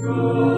Oh.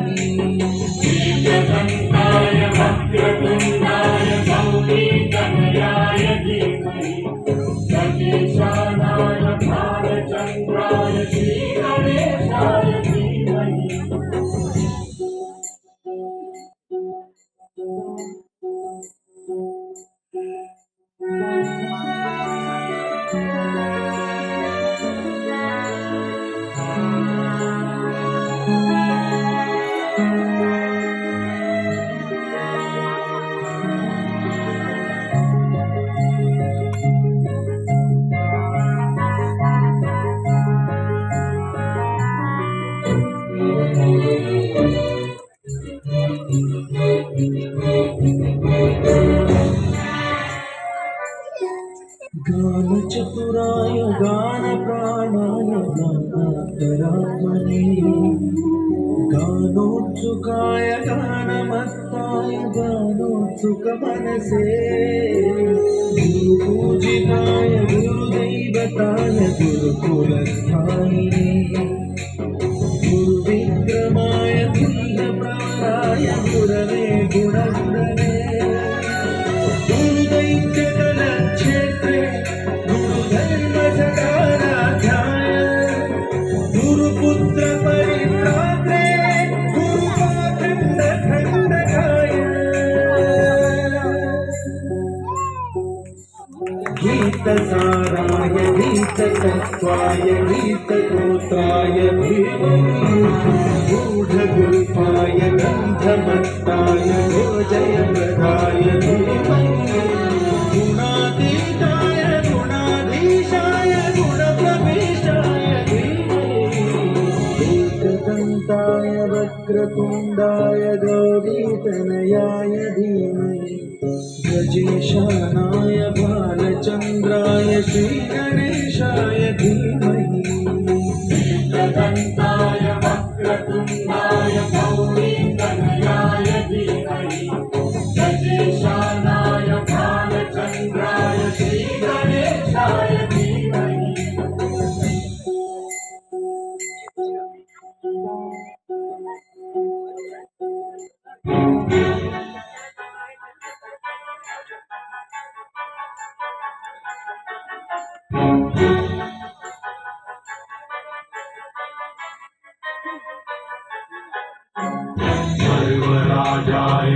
గాన చతురాయ గాన ప్రాణాయ గానాంతరాత్మనే గానోత్సుకాయ గానమత్తాయ గానోత్సుక మనసే. గురు పూజితాయ గురుదైవతాయ గురుకులస్థాయినే. గురు విక్రమాయ గుల్లప్రవరాయ గురవే గుణగురవే धीमहि गूढगुल्पाय गन्धमत्ताय गोजयप्रदाय धीमहि गुणातीताय गुणाधीशाय गुणप्रवेशाय एकदन्ताय वक्रतुण्डाय गौरीतनयाय धीमहि गजेशानाय बालचन्द्राय श्रीगणेशाय सर्वराजाय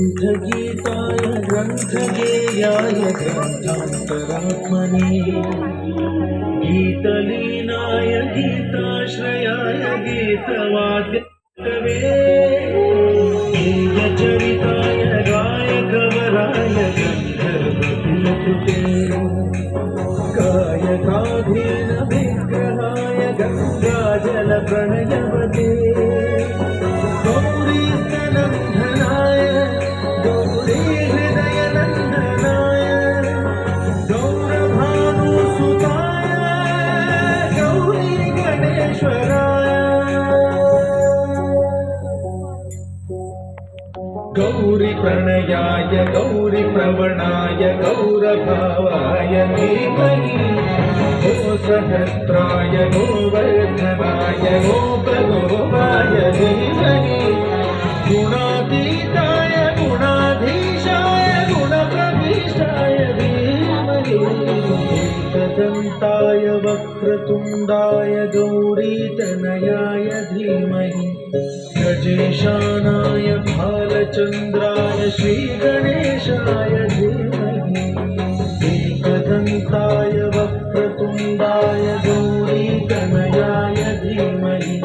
ग्रन्थगीताय ग्रन्थगेयाय ग्रन्थान्तरात्मने गीतलीनाय गीताश्रयाय गीतवाद्यकवे गीतचरिताय गायकवराय गन्धर्वकुलकृते गायकाधीनभे गङ्गाजलप्रणयवते। प्रणयाय गौरी प्रवणाय गौरभावाय धीमहि गो सहस्राय गोवर्धनाय गोपगोपाय धीमहि गुणातीताय गुणाधीशाय गुणप्रविष्टाय धीमहि। एकदन्ताय वक्रतुण्डाय गौरीतनयाय धीमहि। गजेशानाय भालचन्द्राय श्रीगणेशाय धीमहि। एकदन्ताय वक्रतुण्डाय गौरीतनयाय धीमहि।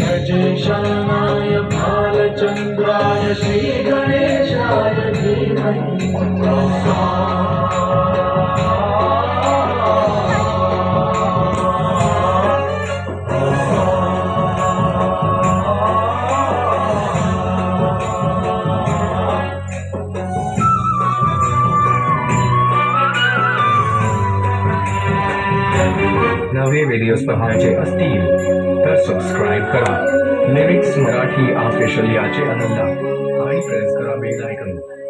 गजेशानाय भालचन्द्राय श्रीगणेशाय धीमहि नवे पहाचे असतील तर सबस्क्राईब करा। लिरिक्स मराठी ऑफिशियल याचे आनंद आणि प्रेस करा बेल आयकन